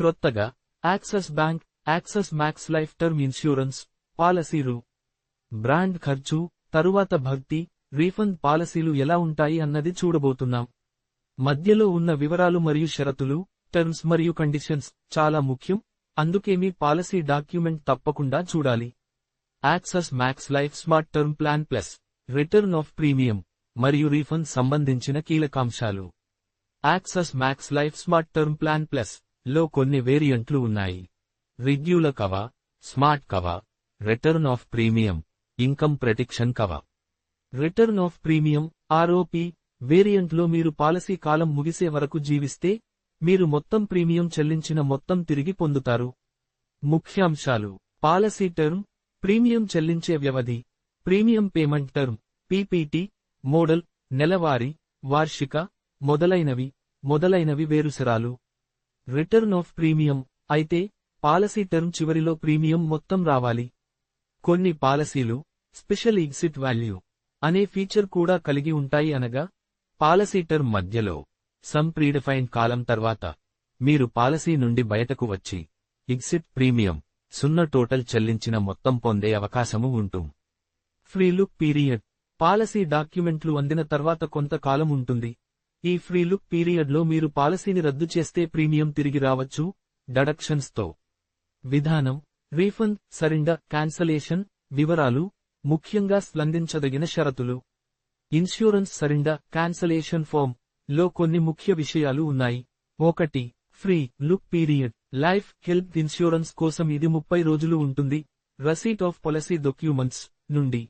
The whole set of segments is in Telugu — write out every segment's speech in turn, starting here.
క్రొత్తగా Axis bank Axis Max Life term insurance పాలసీలు బ్రాండ్ ఖర్చు తరువాత భక్తి రీఫండ్ పాలసీలు ఎలా ఉంటాయి అన్నది చూడబోతున్నాం. మధ్యలో ఉన్న వివరాలు మరియు షరతులు టర్మ్స్ మరియు కండిషన్స్ చాలా ముఖ్యం అందుకే మీ పాలసీ డాక్యుమెంట్ తప్పకుండా చూడాలి. Axis Max Life smart term plan plus return of premium మరియు రీఫండ్ సంబంధించిన కీలకాంశాలు. Axis Max Life smart term plan plus లో కొన్ని వేరియంట్లు ఉన్నాయి. రిడ్యూల కవా smart కవా return of premium income protection కవా. Return of premium ROP వేరియంట్లో మీరు పాలసీ కాలం ముగిసే వరకు జీవిస్తే మీరు మొత్తం ప్రీమియం చెల్లించిన మొత్తం తిరిగి పొందుతారు. ముఖ్యాంశాలు. పాలసీ టర్మ్ ప్రీమియం చెల్లించే వ్యవధి premium payment term PPT model నెలవారీ వార్షిక మొదలైనవి మొదలైనవి వేరుసరాలు. రిటర్న్ ఆఫ్ ప్రీమియం అయితే పాలసీ టర్మ్ చివరిలో ప్రీమియం మొత్తం రావాలి. కొన్ని పాలసీలు స్పెషల్ ఎగ్జిట్ వాల్యూ అనే ఫీచర్ కూడా కలిగి ఉంటాయి అనగా పాలసీ టర్మ్ మధ్యలో సమ్ ప్రీడిఫైన్ కాలం తర్వాత మీరు పాలసీ నుండి బయటకు వచ్చి ఎగ్జిట్ ప్రీమియం సున్న టోటల్ చెల్లించిన మొత్తం పొందే అవకాశము ఉంటు ఫ్రీ లుక్ పీరియడ్ పాలసీ డాక్యుమెంట్లు అందిన తర్వాత కొంతకాలం ఉంటుంది. ఈ ఫ్రీ లుక్ పీరియడ్లో మీరు పాలసీని రద్దు చేస్తే ప్రీమియం తిరిగి రావచ్చు. డడక్షన్స్తో విధానం. రీఫండ్ సరెండర్ క్యాన్సలేషన్ వివరాలు ముఖ్యంగా స్పందించదగిన షరతులు. Insurance surrender cancellation form. లో కొన్ని ముఖ్య విషయాలు ఉన్నాయి. ఒకటి free look period. Life health insurance కోసం ఇది ముప్పై రోజులు ఉంటుంది. రసీట్ ఆఫ్ పాలసీ డాక్యుమెంట్స్ నుండి.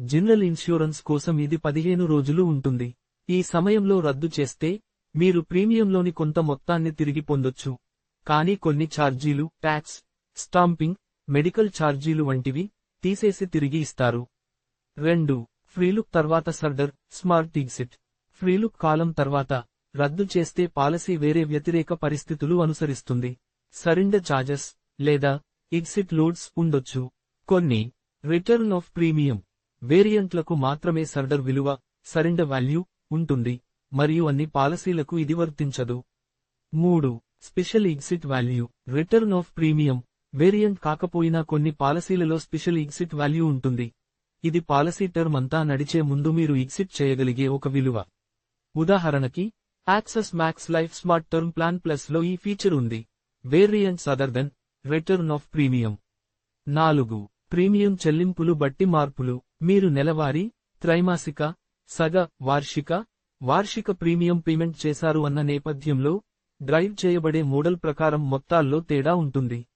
జనరల్ ఇన్సూరెన్స్ కోసం ఇది పదిహేను రోజులు ఉంటుంది. ఈ సమయంలో రద్దు చేస్తే మీరు ప్రీమియంలోని కొంత మొత్తాన్ని తిరిగి పొందొచ్చు. కానీ కొన్ని ఛార్జీలు ట్యాక్స్ స్టాంపింగ్ మెడికల్ ఛార్జీలు వంటివి తీసేసి తిరిగి ఇస్తారు. రెండు ఫ్రీలుక్ తర్వాత సర్డర్ స్మార్ట్ ఎగ్జిట్. ఫ్రీలుక్ కాలం తర్వాత రద్దు చేస్తే పాలసీ వేరే వ్యతిరేక పరిస్థితులు అనుసరిస్తుంది. సరెండర్ ఛార్జెస్ లేదా ఎగ్జిట్ లోడ్స్ ఉండొచ్చు. కొన్ని రిటర్న్ ఆఫ్ ప్రీమియం వేరియంట్లకు మాత్రమే సర్డర్ విలువ సరెండర్ వాల్యూ ఉంటుంది. మరియు అన్ని పాలసీలకు ఇది వర్తించదు. మూడు special exit value return of premium variant కాకపోయినా కొన్ని పాలసీలలో స్పెషల్ ఎగ్జిట్ వాల్యూ ఉంటుంది. ఇది పాలసీ టర్మ్ అంతా నడిచే ముందు మీరు ఎగ్జిట్ చేయగలిగే ఒక విలువ. ఉదాహరణకి Axis Max Life smart term plan ప్లస్లో ఈ ఫీచర్ ఉంది. Variants other than return of premium నాలుగు ప్రీమియం చెల్లింపులు బట్టి మార్పులు. మీరు నెలవారీ త్రైమాసిక సగ వార్షిక వార్షిక ప్రీమియం పేమెంట్ చేశారు అన్న నేపథ్యంలో డ్రైవ్ చేయబడే మోడల్ ప్రకారం మొత్తాల్లో తేడా ఉంటుంది.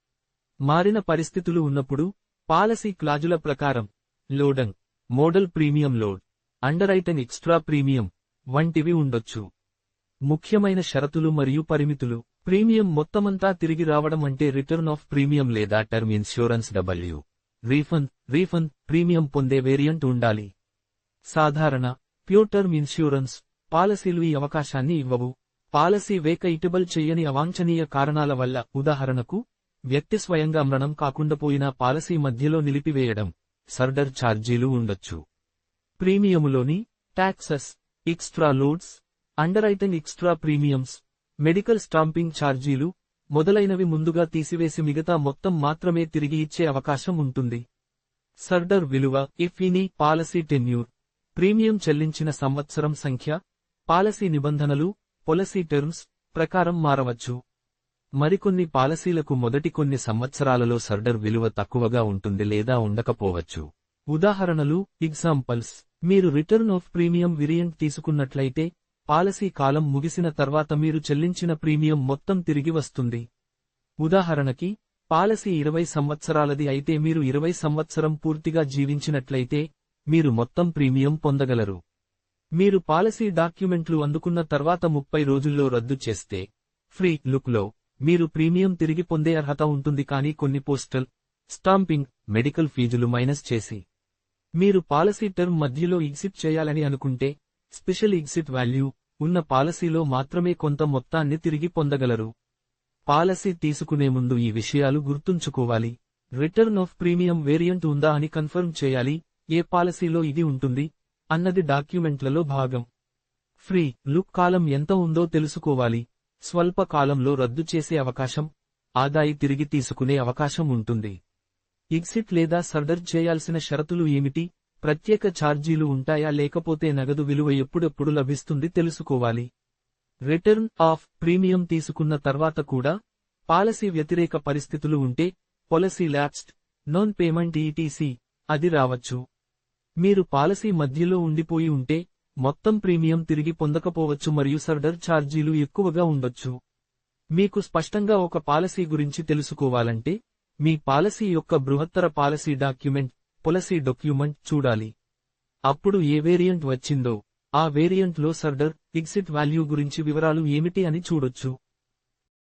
మారిన పరిస్థితులు ఉన్నప్పుడు పాలసీ క్లాజుల ప్రకారం loading model premium load underwritten extra premium వంటివి ఉండొచ్చు. ముఖ్యమైన షరతులు మరియు పరిమితులు. ప్రీమియం మొత్తమంతా తిరిగి రావడం అంటే రిటర్న్ ఆఫ్ ప్రీమియం లేదా టర్మ్ ఇన్సూరెన్స్ డబ్ల్యూ. రీఫండ్ రీఫండ్ ప్రీమియం పొందే వేరియంట్ ఉండాలి. సాధారణ ప్యూర్ టర్మ్ ఇన్సూరెన్స్ పాలసీలు ఈ అవకాశాన్ని ఇవ్వవు. పాలసీ వేక ఇటబుల్ చెయ్యని అవాంఛనీయ కారణాల వల్ల ఉదాహరణకు వ్యక్తి స్వయంగా మరణం కాకుండా పోయినా పాలసీ మధ్యలో నిలిపివేయడం సర్డర్ ఛార్జీలు ఉండొచ్చు. ప్రీమియములోని taxes extra loads underwritten extra premiums medical stamping ఛార్జీలు మొదలైనవి ముందుగా తీసివేసి మిగతా మొత్తం మాత్రమే తిరిగి ఇచ్చే అవకాశం ఉంటుంది. సర్డర్ విలువ ఇఫ్ పాలసీ టెన్యూర్. ప్రీమియం చెల్లించిన సంవత్సరం సంఖ్య పాలసీ నిబంధనలు పొలసీ టర్మ్స్ ప్రకారం మారవచ్చు. మరికొన్ని పాలసీలకు మొదటి కొన్ని సంవత్సరాలలో సర్డర్ విలువ తక్కువగా ఉంటుంది లేదా ఉండకపోవచ్చు. ఉదాహరణలు ఎగ్జాంపల్స్ మీరు రిటర్న్ ఆఫ్ ప్రీమియం విరియంట్ తీసుకున్నట్లయితే పాలసీ కాలం ముగిసిన తర్వాత మీరు చెల్లించిన ప్రీమియం మొత్తం తిరిగి వస్తుంది. ఉదాహరణకి పాలసీ ఇరవై సంవత్సరాలది అయితే మీరు ఇరవై సంవత్సరం పూర్తిగా జీవించినట్లయితే మీరు మొత్తం ప్రీమియం పొందగలరు. మీరు పాలసీ డాక్యుమెంట్లు అందుకున్న తర్వాత ముప్పై రోజుల్లో రద్దు చేస్తే ఫ్రీ లుక్లో మీరు ప్రీమియం తిరిగి పొందే అర్హత ఉంటుంది కానీ కొన్ని పోస్టల్ స్టాంపింగ్ మెడికల్ ఫీజులు మైనస్ చేసి మీరు పాలసీ టర్మ్ మధ్యలో ఎగ్జిట్ చేయాలని అనుకుంటే స్పెషల్ ఎగ్జిట్ వాల్యూ ఉన్న పాలసీలో మాత్రమే కొంత మొత్తాన్ని తిరిగి పొందగలరు. పాలసీ తీసుకునే ముందు ఈ విషయాలు గుర్తుంచుకోవాలి. రిటర్న్ ఆఫ్ ప్రీమియం వేరియంట్ ఉందా అని కన్ఫర్మ్ చేయాలి. ఏ పాలసీలో ఇది ఉంటుంది? అన్నది డాక్యుమెంట్లలో భాగం. ఫ్రీ లుక్ కాలం ఎంత ఉందో తెలుసుకోవాలి. స్వల్ప కాలంలో రద్దు చేసే అవకాశం ఆదాయి తిరిగి తీసుకునే అవకాశం ఉంటుంది. ఎగ్జిట్ లేదా సర్డర్ చేయాల్సిన షరతులు ఏమిటి? ప్రత్యేక ఛార్జీలు ఉంటాయా? లేకపోతే నగదు విలువ ఎప్పుడెప్పుడు లభిస్తుంది తెలుసుకోవాలి. రిటర్న్ ఆఫ్ ప్రీమియం తీసుకున్న తర్వాత కూడా పాలసీ వ్యతిరేక పరిస్థితులు ఉంటే policy lapsed non payment ETC అది రావచ్చు. మీరు పాలసీ మధ్యలో ఉండిపోయి ఉంటే మొత్తం ప్రీమియం తిరిగి పొందకపోవచ్చు మరియు సర్డర్ ఛార్జీలు ఎక్కువగా ఉండొచ్చు. మీకు స్పష్టంగా ఒక పాలసీ గురించి తెలుసుకోవాలంటే మీ పాలసీ యొక్క బృహత్తర పాలసీ డాక్యుమెంట్ పొలసీ డాక్యుమెంట్ చూడాలి. అప్పుడు ఏ వేరియంట్ వచ్చిందో ఆ వేరియంట్లో సర్డర్ ఎగ్జిట్ వాల్యూ గురించి వివరాలు ఏమిటి అని చూడొచ్చు.